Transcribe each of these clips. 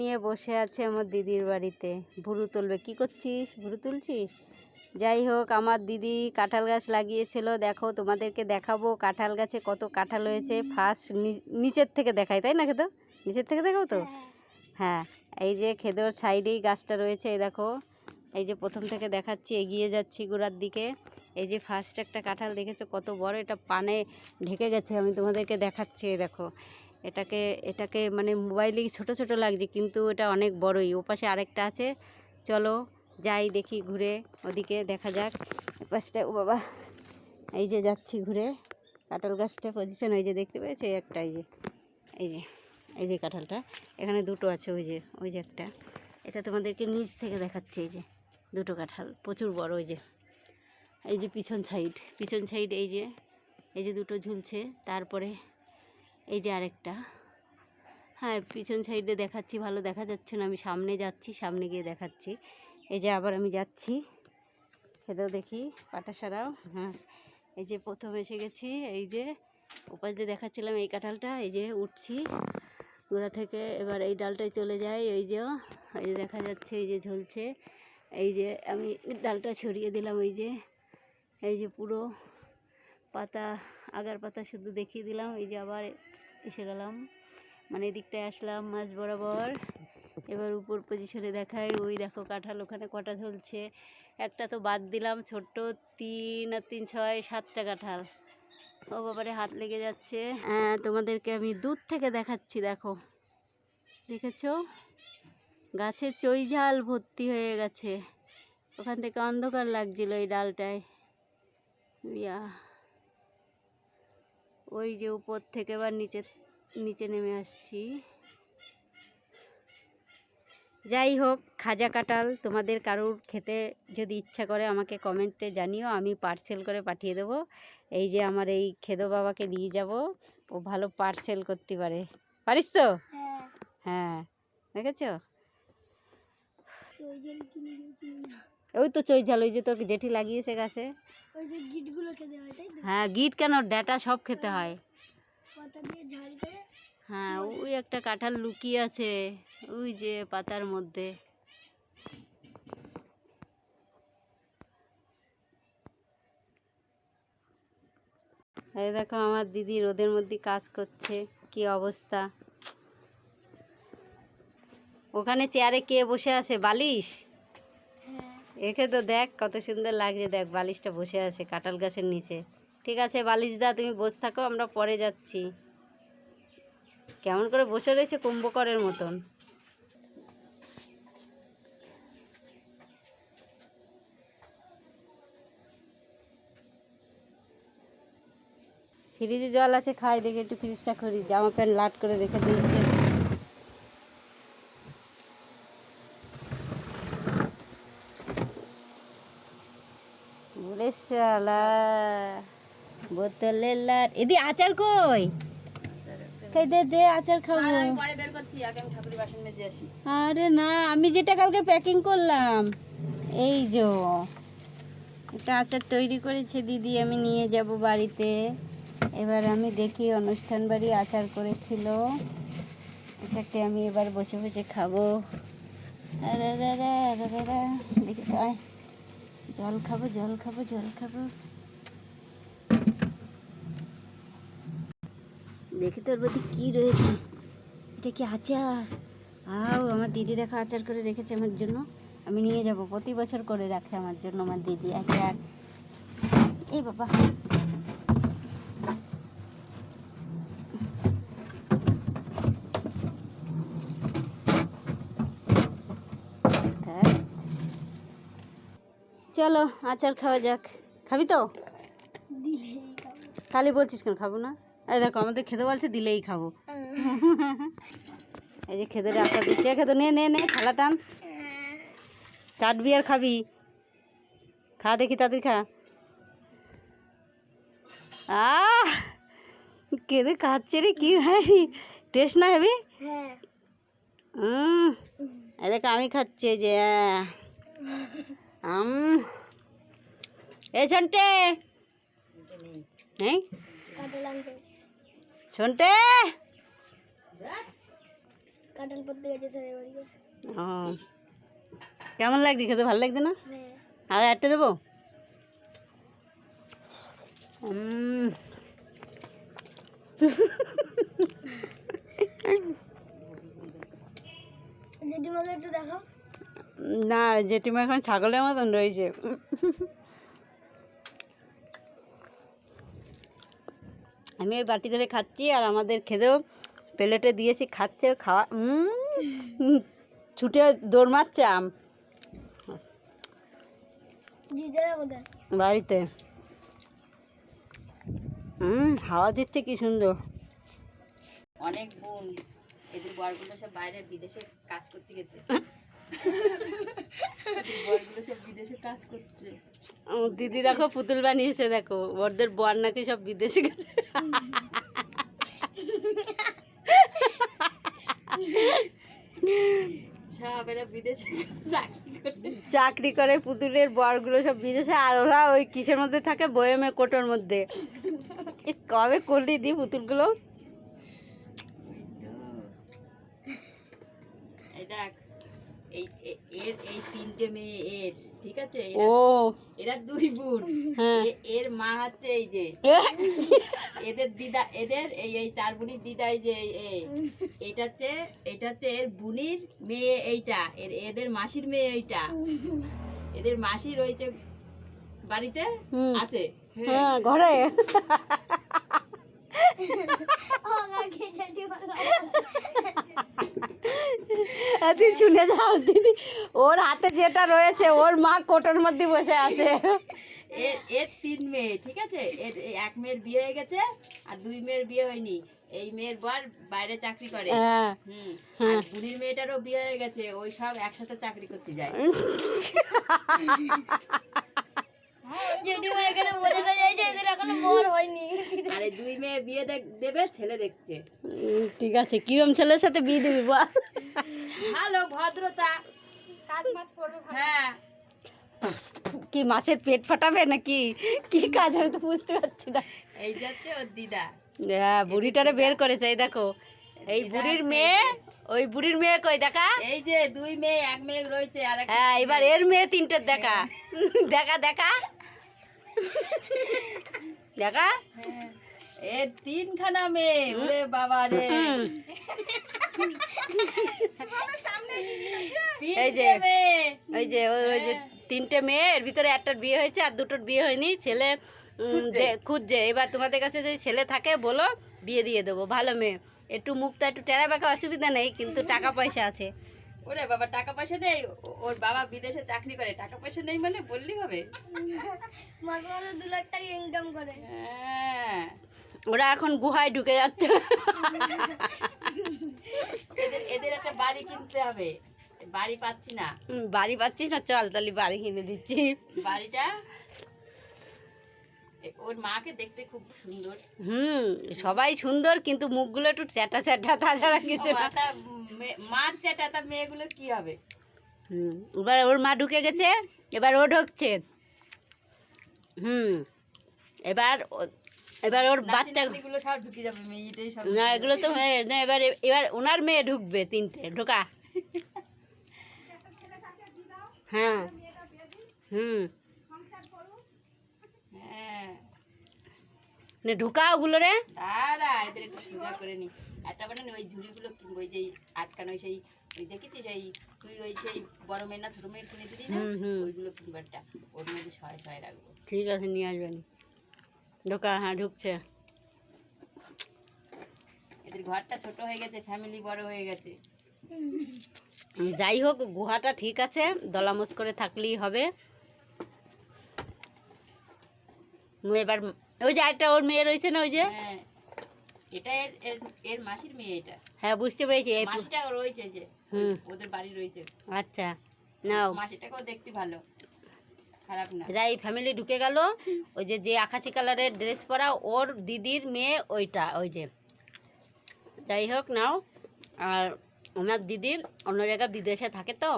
নিয়ে বসে আছে আমার দিদির বাড়িতে। ভুরু তুলবে। কি করছিস? ভুরু তুলছিস? যাই হোক, আমার দিদি কাঁঠাল গাছ লাগিয়েছিল। দেখো, তোমাদেরকে দেখাবো কাঁঠাল গাছে কত কাঁঠাল হয়েছে। ফার্স্ট নিচের থেকে দেখাই, তাই না খেতো নিচের থেকে দেখাবো তো? হ্যাঁ। এই যে খেদোর সাইডেই গাছটা রয়েছে, এই দেখো। এই যে প্রথম থেকে দেখাচ্ছি, এগিয়ে যাচ্ছি গোড়ার দিকে। এই যে ফার্স্ট একটা কাঁঠাল দেখেছ, কত বড়। এটা পানে ঢেকে গেছে, আমি তোমাদেরকে দেখাচ্ছি, এই দেখো। এটাকে এটাকে মানে মোবাইলে ছোট ছোট লাগছে কিন্তু এটা অনেক বড়ই। ওপাশে আরেকটা আছে। চলো যাই দেখি ঘুরে, ওদিকে দেখা যাক। পাশটা ও বাবা, এই যে যাচ্ছি ঘুরে। কাঁঠাল গাছটা পজিশন ওই যে দেখতে পেয়েছ? একটা, এই যে এই যে এই যে কাঁঠালটা। এখানে দুটো আছে, ওই যে ওই যে একটা। এটা তোমাদেরকে নিচ থেকে দেখাচ্ছে, এই যে, দুটো কাঁঠাল। প্রচুর বড়, ওই যে, এই যে পিছন সাইড পিছন সাইড এই যে এই যে দুটো ঝুলছে। তারপরে এই যে আরেকটা হ্যাঁ পিছন সাইডে দেখাচ্ছি ভালো দেখা যাচ্ছে না আমি সামনে যাচ্ছি সামনে গিয়ে দেখাচ্ছি এই যে আবার আমি যাচ্ছি খেতেও দেখি পাটা সারাও হ্যাঁ এই যে প্রথম এসে গেছি এই যে ওপাশ দিয়ে দেখাচ্ছিলাম এই কাঁঠালটা এই যে উঠছি গোড়া থেকে এবার এই ডালটায় চলে যায় এই যে এই যে দেখা যাচ্ছে এই যে ঝুলছে এই যে আমি ডালটা ছড়িয়ে দিলাম এই যে এই যে পুরো পাতা আগার পাতা শুধু দেখিয়ে দিলাম এই যে আবার এসে গেলাম। মানে এদিকটায় আসলাম মাছ বরাবর। এবার উপর পজিশনে দেখাই, ওই দেখো কাঁঠাল ওখানে কটা ঝুলছে একটা তো বাদ দিলাম, ছোট্ট তিন আর তিন ছয়, সাতটা কাঁঠাল। ও বাবারে, হাত লেগে যাচ্ছে। তোমাদেরকে আমি দূর থেকে দেখাচ্ছি, দেখো। দেখেছ? গাছে চৈঝাল ভর্তি হয়ে গেছে। ওখান থেকে অন্ধকার লাগছিল এই ডালটায়। ইয়া। ওই যে উপর থেকে এবার নিচে নিচে নেমে আসছি। যাই হোক খাজা কাটাল তোমাদের কারুর খেতে যদি ইচ্ছা করে আমাকে কমেন্টে জানিও আমি পার্সেল করে পাঠিয়ে দেবো। এই যে আমার এই খেদো বাবাকে নিয়ে যাব ও ভালো পার্সেল করতে পারে। পারিস তো? হ্যাঁ। হ্যাঁ দেখেছ? ওই কিনে দিয়েছি না ওই তো যে তোর জেঠি লাগিয়েছে গাছে। ওই যে গিটগুলো খেতে হয় তাই হ্যাঁ গিট কেন? ডাটা সব খেতে হয়। পাতা দিয়ে ঝাল করে হ্যাঁ ওই একটা কাঁঠাল লুকিয়ে আছে ওই যে পাতার মধ্যে। এই দেখো আমার দিদি রোদের মধ্যে কাজ করছে কি অবস্থা? ওখানে চেয়ারে কে বসে আছে? বালিশ? একে তো দেখ কত সুন্দর লাগছে, দেখ বালিশটা বসে আছে কাঁঠাল গাছের নিচে। ঠিক আছে বালিশ দা তুমি বসে থাকো, আমরা পরে যাচ্ছি। কেমন করে বসে রয়েছে কুম্ভকরের মতন। ফ্রিজে জল আছে, খাই, দেখে একটু ফ্রিজটা করি জামা প্যান্ট লাট করে রেখে দিয়েছে। ওরে শালা বোতলে লাট। এদি আচার কই? খাই দে দে আচার খাব। আরে না আমি যেটা কালকে প্যাকিং করলাম এই যো একটা আচার তৈরি করেছে দিদি আমি নিয়ে যাব বাড়িতে। এবার আমি দেখি অনুষ্ঠান বাড়ি আচার করেছিল। এটাকে আমি এবার বসে বসে খাব। দেখি তো আয়। জল খাব জল খাব জল খাব। দেখি তোর মধ্যে কি রয়েছে। এটা কি আচার? আও, আমার দিদি দেখো আচার করে রেখেছে আমার জন্য। আমি নিয়ে যাব, প্রতি বছর করে রাখে আমার জন্য আমার দিদি আচার। এ বাবা। চলো আচার খাওয়া যাক। খাবি তো? তাহলে বলছিস কেন খাব না? এই দেখো আমাদের খেতে বলছে দিলেই খাব। এই যে খেতে আচার দিচ্ছে। খেতে নে নে নে থালা টান। চাটবি আর খাবি। খা দেখি তাদের খা। আহ! কেঁদে খাচ্ছে রে কি ভাই টেস্ট না হেবি? হ্যাঁ। দেখো আমি খাচ্ছি যে আম। এ শোনটে। নেই কাটালাম শোনটে। কাঁঠাল পড়তে গেছে স্যারের বাড়িতে ও। কেমন লাগছে? খেতে ভালো লাগছে না? হ্যাঁ। আর একটা দেবো? একটু দেখাও। না জেঠিমা এখন ছাগলের মতন রয়েছে। আমি ওই বাটি ধরে খাচ্ছি আর আমাদের খেতেও প্লেটে দিয়েছি খাচ্ছে আর খাওয়া ছুটে দৌড় মারছে আম। বাড়িতে। হুম হাওয়া দিচ্ছে কি সুন্দর। অনেক বোন এদের বরগুলো সব বাইরে বিদেশে কাজ করতে গেছে। দিদি দেখো পুতুল বানিয়েছে দেখো। ওদের বর নাকি সব বিদেশে গেছে। চাকরি করে। পুতুলের বরগুলো সব বিদেশে আর ওরা ওই কিসের মধ্যে থাকে? বয়েমে কোটোর মধ্যে। কবে করলি দি পুতুলগুলো এই দেখ এই এ- এর মেয়ে এর ঠিক আছে? ও। এরা- দুই বোন। হ্যাঁ। এর মা হচ্ছে এই যে। এদের দিদা এদের এই এই চার বোনির দিদা এই যে এটা হচ্ছে এটা হচ্ছে এর বুনির মেয়ে এইটা। এর এদের মাসির মেয়ে এইটা। এদের মাসি রয়েছে বাড়িতে? আছে। হ্যাঁ ঘরে। তুই শুনে যাও দিদি। ওর হাতে যেটা রয়েছে ওর মা কোটোর মধ্যে বসে আছে। এর তিন মেয়ে ঠিক আছে? এর এক মেয়ের বিয়ে হয়ে গেছে আর দুই মেয়ের বিয়ে হয়নি। এই মেয়ের বর বাইরে চাকরি করে। হ্যাঁ। হুম। আর বুড়ির মেয়েটারও বিয়ে হয়ে গেছে ওই সব একসাথে চাকরি করতে যায়। আর দুই মেয়ে বিয়ে দেখ- দেবে ছেলে দেখছে। ঠিক আছে কিরম ছেলের সাথে বিয়ে দিবি বল? ভালো ভদ্রতা। হ্যাঁ। কি মাছের পেট ফাটাবে নাকি? কি কাজ আমি তো বুঝতে পারছি না। এই যাচ্ছে ওর দিদা। হ্যাঁ বুড়িটারে বের করেছে এই দেখো। এই বুড়ির মেয়ে ওই বুড়ির মেয়ে কই দেখা? এই যে দুই মেয়ে এক মেয়ে রয়েছে আর হ্যাঁ এবার এর মেয়ে তিনটে দেখা। দেখা দেখা। দেখা। এর তিনখানা মেয়ে ওরে বাবা রে এই যে। ওই যে ওই ওই যে তিনটে মেয়ে এর ভিতরে একটার বিয়ে হয়েছে আর দুটোর বিয়ে হয়নি। ছেলে খুঁজছে। এবার তোমাদের কাছে যদি ছেলে থাকে বলো বিয়ে দিয়ে দেবো। ভালো মেয়ে। একটু মুখটা একটু টেরা বেঁকা অসুবিধা নেই কিন্তু টাকা পয়সা আছে। ওরে বাবা টাকা পয়সা নেই? ওর বাবা বিদেশে চাকরি করে। টাকা পয়সা নেই মানে বললি হবে? মাসে মাসে দু লাখ টাকা ইনকাম করে। হ্যাঁ। ওরা এখন গুহায় ঢুকে যাচ্ছে। এদের এদের একটা বাড়ি কিনতে হবে। বাড়ি পাচ্ছি না। বাড়ি পাচ্ছিস না চল তাহলে বাড়ি কিনে দিচ্ছি। বাড়িটা? ওর মাকে দেখতে খুব সুন্দর। হুম সবাই সুন্দর কিন্তু মুখগুলো একটু চ্যাটা চ্যাটা তাছাড়া কিছু না। মার চেটা তার মেয়েগুলোর কি হবে? হুম এবার ওর মা ঢুকে গেছে এবার ও ঢুকছে। হুম এবার এবার ওর বাচ্চা গুলো সব ঢুকে যাবে মেয়েটাই সব না এগুলো তো না এবার এবার ওনার মেয়ে ঢুকবে তিনটে ঢোকা। হ্যাঁ। হুম। হ্যাঁ। নে ঢোকা ওগুলো রে। তারা এদের একটু সোজা করে নি। একটা ওই ঝুড়িগুলো কিনবো ওই যে আটকানো সেই ওই দেখেছিস তুই ওই সেই বড় না ছোট মেয়ের কিনে দিলি না? হুম, হুম। ওইগুলো কিনবো একটা। ওর মধ্যে রাখব। ঠিক আছে নিয়ে আসবেন ঢোকা হ্যাঁ ঢুকছে। এদের ঘরটা ছোট হয়ে গেছে ফ্যামিলি বড় হয়ে গেছে। যাই হোক গুহাটা ঠিক আছে দলামস করে থাকলেই হবে। এবার ওই যে একটা ওর মেয়ে রয়েছে না ওই যে? হ্যাঁ এটা এর এর মাসির মেয়ে এটা। হ্যাঁ বুঝতে পেরেছি মাসিটা রয়েছে যে হুম। ওদের বাড়ি রয়েছে। আচ্ছা নাও। মাসিটাকেও দেখতে ভালো। এরা এই ফ্যামিলি ঢুকে গেল ওই যে যে আকাশি কালারের ড্রেস পরা ওর দিদির মেয়ে ওইটা ওই যে। যাই হোক নাও আর ওনার দিদির অন্য জায়গায় বিদেশে থাকে তো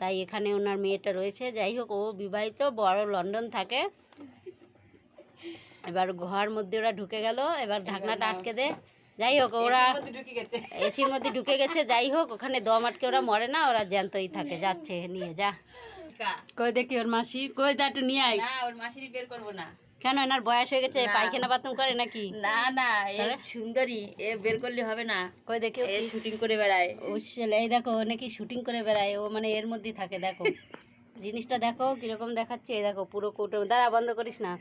তাই এখানে ওনার মেয়েটা রয়েছে। যাই হোক ও বিবাহিত বড় লন্ডন থাকে। এবার ঘর মধ্যে ওরা ঢুকে গেল এবার ঢাকনাটা আটকে দে। যাই হোক ওরা এসির মধ্যে ঢুকে গেছে যাই হোক ওখানে দম আটকে ওরা মরে না ওরা জ্যান্তই থাকে। যাচ্ছে নিয়ে যা। কই দেখি ওর মাসি কই তা একটু নিয়ে আয়। না ওর মাসিরই বের করব না। কেন এনার বয়স হয়ে গেছে পায়খানা বাথরুম করে নাকি? না না এ সুন্দরী এ বের করলে হবে না। কই দেখি ও এ শুটিং করে বেড়ায়। ও ছেলে এই দেখো ও নাকি শুটিং করে বেড়ায় ও মানে এর মধ্যেই থাকে দেখো। জিনিসটা দেখো কীরকম দেখাচ্ছে এই দেখো পুরো কৌটো দাঁড়া বন্ধ করিস না।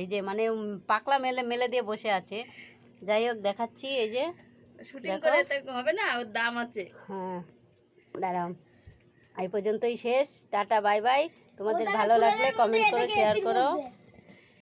এই যে মানে পাকলা মেলে মেলে দিয়ে বসে আছে। যাই হোক দেখাচ্ছি এই যে। শুটিং করে তো হবে না ওর দাম আছে। হ্যাঁ দাঁড়াও। এই পর্যন্তই শেষ। Tata bye bye. তোমাদের ভালো লাগলে কমেন্ট করো শেয়ার করো।